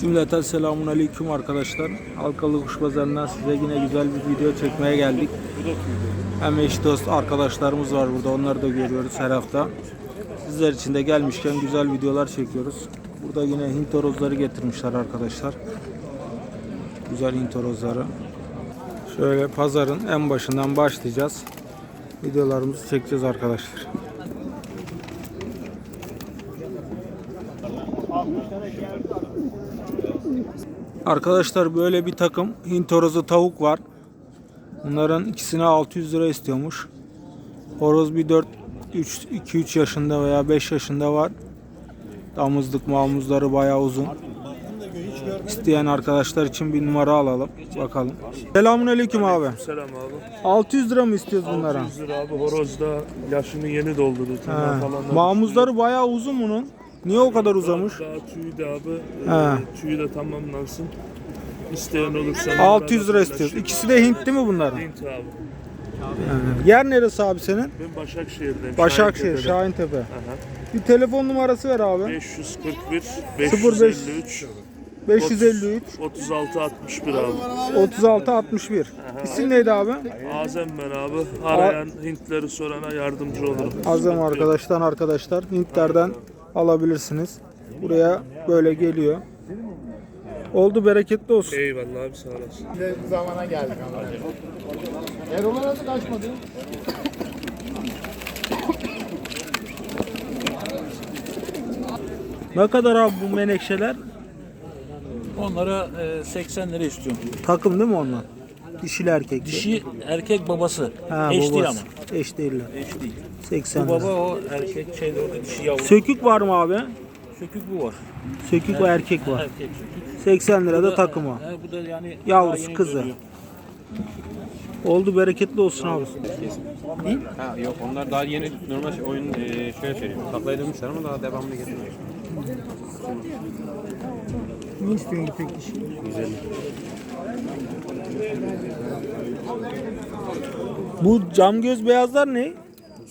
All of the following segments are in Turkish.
Cümleten selamun aleyküm arkadaşlar. Halkalı Kuş Pazarı'ndan size yine güzel bir video çekmeye geldik. Hem eş dost arkadaşlarımız var burada. Onları da görüyoruz her hafta. Sizler için de gelmişken güzel videolar çekiyoruz. Burada yine Hint horozları getirmişler arkadaşlar. Güzel Hint horozları. Şöyle pazarın en başından başlayacağız. Videolarımızı çekeceğiz arkadaşlar. Arkadaşlar böyle bir takım Hint horozu tavuk var. Bunların ikisine 600 lira istiyormuş. Horoz bir 4 3 2 3 yaşında veya 5 yaşında var. Damızlık mamuzları bayağı uzun. İsteyen arkadaşlar için bir numara alalım. Bakalım. Selamun aleyküm abi. Selam abi. 600 lira mı istiyoruz bunlara? 600 lira abi horoz da yaşını yeni doldurdu. He. Mamuzları bayağı uzun bunun. Niye o kadar uzamış? Daha tüyü de abi. He. E, tüyü de tamamlansın. İsteyen olursa. 600 lira istiyoruz. İkisi de Hint değil mi bunların? Hint abi. Yani. Yer neresi abi senin? Ben Başakşehir'deyim. Başakşehir. Şahintepe. Aha. Bir telefon numarası ver abi. 541 05 553 553 36 61 abi. 36 61. İsim neydi abi? Azem ben abi. Arayan Hintleri sorana yardımcı olurum. Azam arkadaştan arkadaşlar Hintlerden alabilirsiniz. Buraya böyle geliyor. Oldu bereketli olsun. Eyvallah abi sağ olasın. zamana geldik ama. Erol'a nasıl kaçmadı? Ne kadar abi bu menekşeler? Onlara e, 80 lira istiyorum. Takım değil mi onlar? Dişili erkek. Dişi erkek babası. Ha, Eş değil babası. ama. Eş değiller. Eş değil. 80 Bu lira. baba o erkek şeyde orada dişi yavru. Sökük var mı abi? Sökük bu var. Sökük ve erkek var. Erkek sökük. 80 lira Bu da takımı. he, bu da yani Yavrusu, daha yeni kızı. görüyor. Oldu bereketli olsun abi. Ha yok onlar daha yeni normal şey, oyun e, şöyle söyleyeyim. Taklaya dönmüşler ama daha devamını getirmiyor. Ne istiyorsun ipek dişi? Bu cam göz beyazlar ne?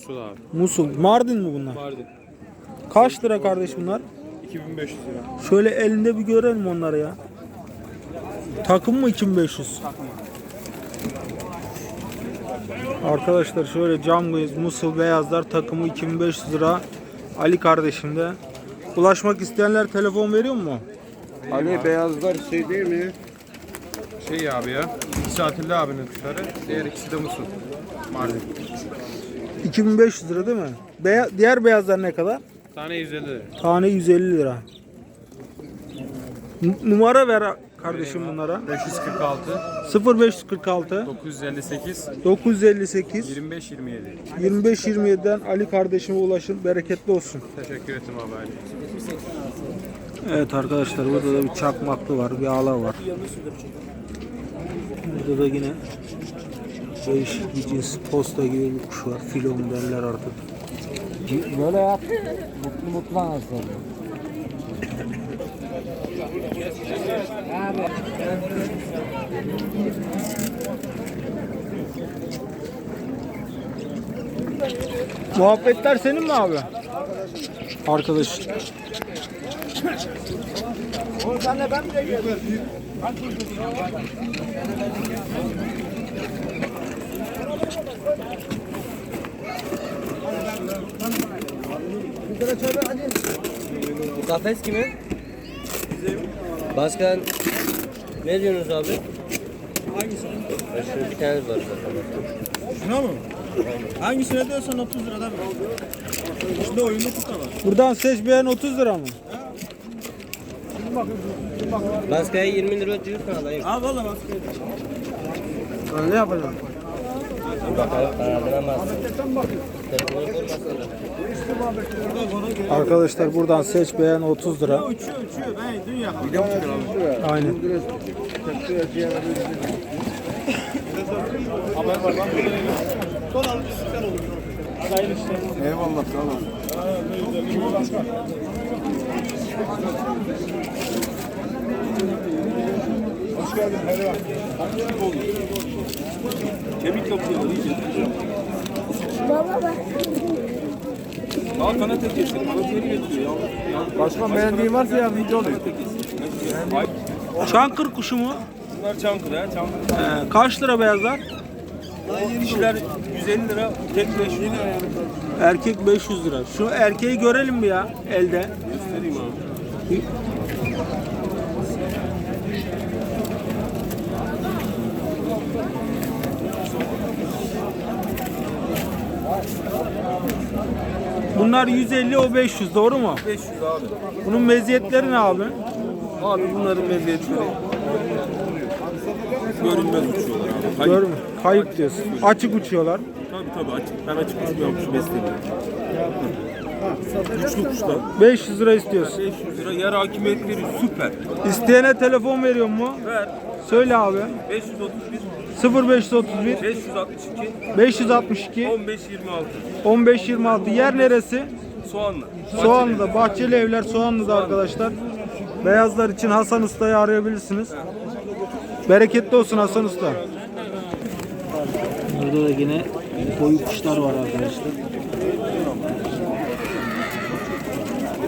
Su da abi. Musul. Mardin mi bunlar? Vardı. Kaç lira kardeş bunlar? 2500 lira. Şöyle elinde bir görelim onları ya. Takım mı 2500? Arkadaşlar şöyle cam göz, musul beyazlar takımı 2500 lira. Ali kardeşim de. Ulaşmak isteyenler telefon veriyor mu? Ali beyazlar şey değil mi? Şey abi ya. İkisi Atilla abinin kuşları. Diğer ikisi de Musul. Mardin. 2500 lira değil mi? Beya- diğer beyazlar ne kadar? Tane 150 lira. Tane 150 lira. N- numara ver kardeşim bunlara. 546 0546 958 958 25 27. 25 27'den Ali kardeşime ulaşın. Bereketli olsun. Teşekkür ettim abi. Ali. Evet arkadaşlar burada da bir çakmaklı var, bir ağla var. Burada da yine değişik bir cins posta gibi bir kuş var. Filo mu derler artık. Böyle yap. Mutlu mutlu anasını. Muhabbetler senin mi abi? Arkadaş. Bu kafes kimin? Başkan ne diyorsunuz abi? Hangisi? Şurada bir tane var zaten. Şuna mı? Hangisine diyorsan 30 liradan ver. İçinde oyunlu kutu var. Buradan seç beğen 30 lira mı? Baskaya 20 lira diyorsun alayım. Ha valla bak. Ne yapacağım? Arkadaşlar buradan seç beğen 30 lira. Uçuyor. Ben. Aynen. Eyvallah sağ olun. Kemik yapıyorlar iyice. Baba bak. Aa kanat et getir. Kanat yeri getiriyor ya. Başkan beğendiğin varsa yardımcı olayım. Çankır kuşu mu? Bunlar Çankır ha. Çankır. Ee, kaç lira beyazlar? Dişiler 150 lira. Tek 500 lira. Erkek 500 lira. Şu erkeği görelim bir ya elde. Bunlar 150 o 500 doğru mu? 500 abi. Bunun meziyetleri ne abi? Abi bunların meziyetleri görünmez uçuyorlar abi. Hayır. Görme. Kayıp diyorsun. Açık uçuyorlar. Tabii tabii açık. Ben açık uçmuyorum kuş Güçlü kuşlar. 500 lira istiyorsun. 500 lira yer hakimiyetleri süper. İsteyene telefon veriyor mu? Ver. Söyle abi. 531 0531 562 562 15 26 15 26 yer neresi? Soğanlı. Soğanlı'da. Bahçeli Evler Soğanlı'da arkadaşlar. Beyazlar için Hasan Usta'yı arayabilirsiniz. Bereketli olsun Hasan Usta. Burada da yine koyu kuşlar var arkadaşlar.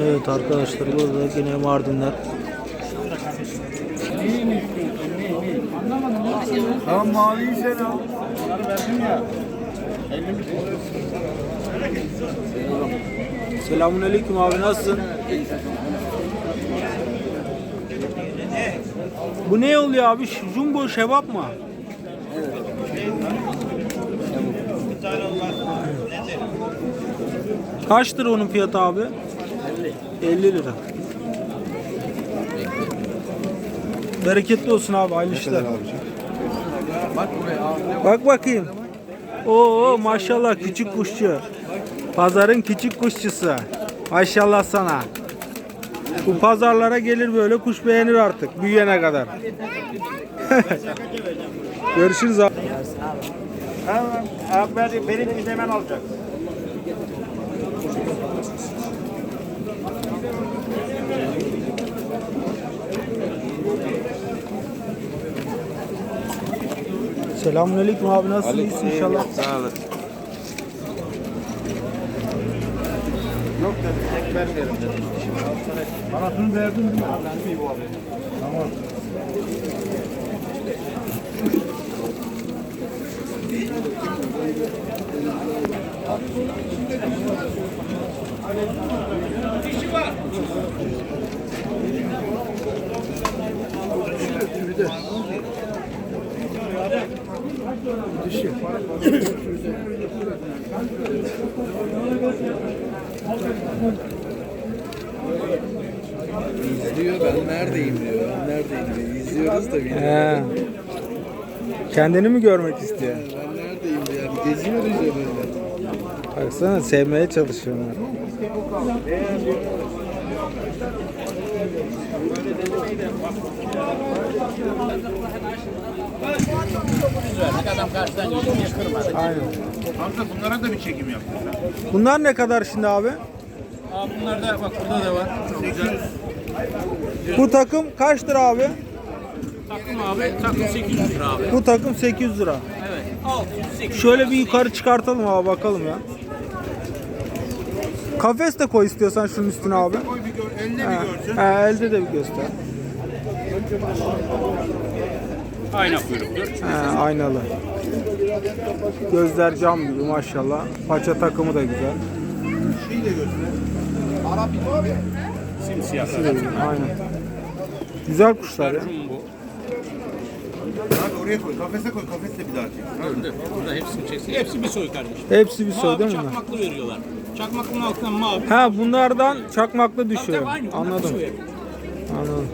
Evet arkadaşlar burada yine Mardinler. Tamam maviyi sen al. Selamünaleyküm abi nasılsın? Bu ne oluyor abi? Jumbo şebap mı? Kaçtır onun fiyatı abi? 50. 50 lira. Bereketli olsun abi hayırlı işler. Bak bakayım. Oo maşallah küçük kuşçu. Pazarın küçük kuşçusu. Maşallah sana. Bu pazarlara gelir böyle kuş beğenir artık büyüyene kadar. Görüşürüz abi. Abi benim, benim hemen alacak. Selamünaleyküm abi nasılsın iyisin inşallah. Sağ olun. Yok dedim tek vermeyelim dedim. Parasını verdin değil mi? Bu abi. Tamam. İzliyor ben neredeyim diyor. Ben neredeyim diyor. İzliyoruz da. He. Kendini mi görmek istiyor? Ben neredeyim diyor. Yani geziyor üzerinde. Baksana sevmeye çalışıyorlar. Aynen. Kanka bunlara da bir çekim yap. Bunlar ne kadar şimdi abi? Abi bunlar da bak burada da var. Bu takım kaç lira abi? Takım abi takım 800 lira abi. Bu takım 800 lira. Evet. 600 800. Şöyle bir yukarı çıkartalım abi bakalım ya. Kafes de koy istiyorsan şunun üstüne abi. Koy bir gör, Ha, bir görsün. ha, elde de bir göster. Ayna kuyruktur. Ha, aynalı. Gözler cam gibi maşallah. Paça takımı da güzel. Şeyi de. Arap abi. Simsiyah. Aynen. Güzel kuşlar ya. Jumbo. Hadi oraya koy. Kafese koy. Kafesle bir daha çek. Dur dur. Burada hepsini çeksin. Hepsi bir soy kardeşim. Hepsi bir soy Mavi değil mi çakmaklı veriyorlar. Çakmaklının altından mavi. Ha bunlardan çakmaklı düşüyor. Tabii, aynı. Bunlar bir Anladım. soy. Anladım.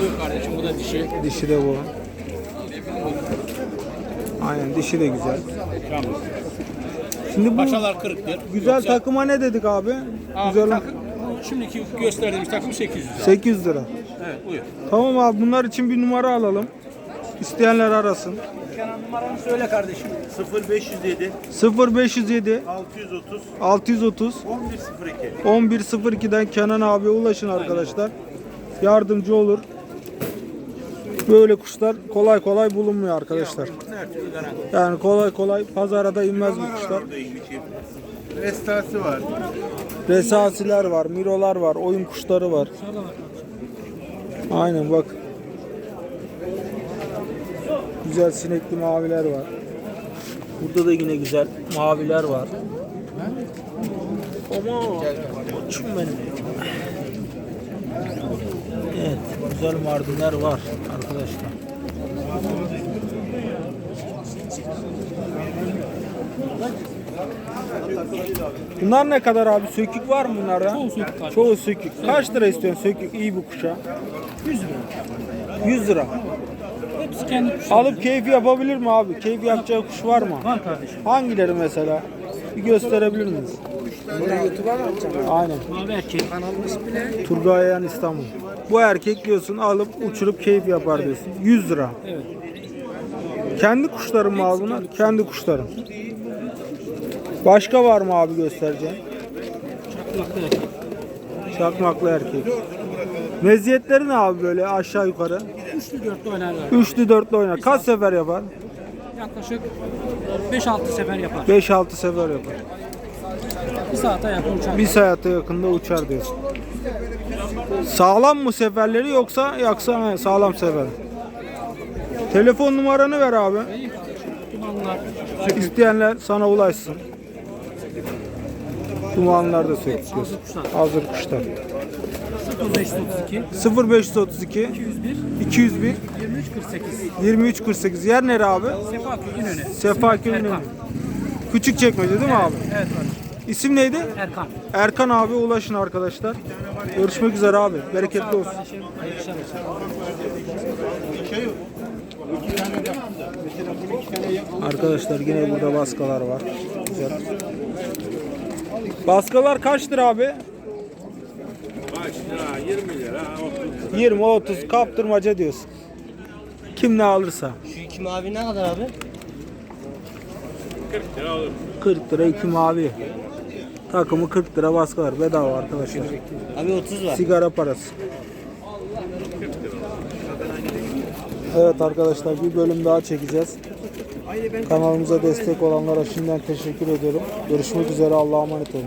Buyur kardeşim bu da dişi. Dişi de bu. Aynen dişi de güzel. Şimdi bu Paşalar 40'tır. güzel Yoksa- takıma ne dedik abi? Abi güzel takım, şimdiki gösterdiğimiz takım 800 lira. 800 lira. Evet buyur. Tamam abi bunlar için bir numara alalım. İsteyenler arasın. Kenan numaranı söyle kardeşim. 0507 0507 630 630 1102 1102'den Kenan abiye ulaşın arkadaşlar. Yardımcı olur. Böyle kuşlar kolay kolay bulunmuyor arkadaşlar. Yani kolay kolay pazara da inmez bu kuşlar. Restası var. Resasiler var, mirolar var, oyun kuşları var. Aynen bak. Güzel sinekli maviler var. Burada da yine güzel maviler var. Ama koçum benim. Evet, güzel mardinler var arkadaşlar. Bunlar ne kadar abi? Sökük var mı bunlarda? Çoğu sökük. Çoğu sökük. Kaç lira istiyorsun sökük iyi bu kuşa? 100 lira. 100 lira. Hepsi kendi Alıp keyfi yapabilir mi abi? Keyfi yapacağı kuş var mı? Var kardeşim. Hangileri mesela? Bir gösterebilir miyiz? Aynen. Mavi erkek. Turgay Ayan İstanbul. Bu erkek diyorsun alıp uçurup keyif yapar diyorsun. 100 lira. Evet. Kendi kuşların mı abi bunlar? Kendi kuşların. Başka var mı abi göstereceğin? Çakmaklı erkek. Çakmaklı erkek. Meziyetleri ne abi böyle aşağı yukarı? Üçlü dörtlü oynarlar. Üçlü dörtlü oynar. Kaç sefer yapar? Yaklaşık 5-6 sefer yapar. 5-6 sefer yapar. Bir saate yakın uçar. Bir saate yakında uçar diyorsun. Sağlam mı seferleri yoksa yoksa he, sağlam sefer. Telefon numaranı ver abi. İsteyenler sana ulaşsın. Dumanlar da söküyorsun. Hazır kuşlar. 0532 0532 201 201 2348. 2348 yer nere abi? Sefa Köy'ün önü. Sefa Köyü'nün önü. Küçük çekmece değil mi abi? Evet kardeşim. İsim neydi? Erkan. Erkan abi ulaşın arkadaşlar. Görüşmek üzere abi. Bereketli olsun. Arkadaşlar yine burada baskalar var. Güzel. Baskalar kaç lira abi? 20 30 kaptırmaca diyorsun. Kim ne alırsa. Şu iki mavi ne kadar abi? 40 lira iki mavi. Takımı 40 lira baskalar bedava arkadaşlar. Abi 30 var. Sigara parası. Evet arkadaşlar bir bölüm daha çekeceğiz. Kanalımıza destek olanlara şimdiden teşekkür ediyorum. Görüşmek üzere Allah'a emanet olun.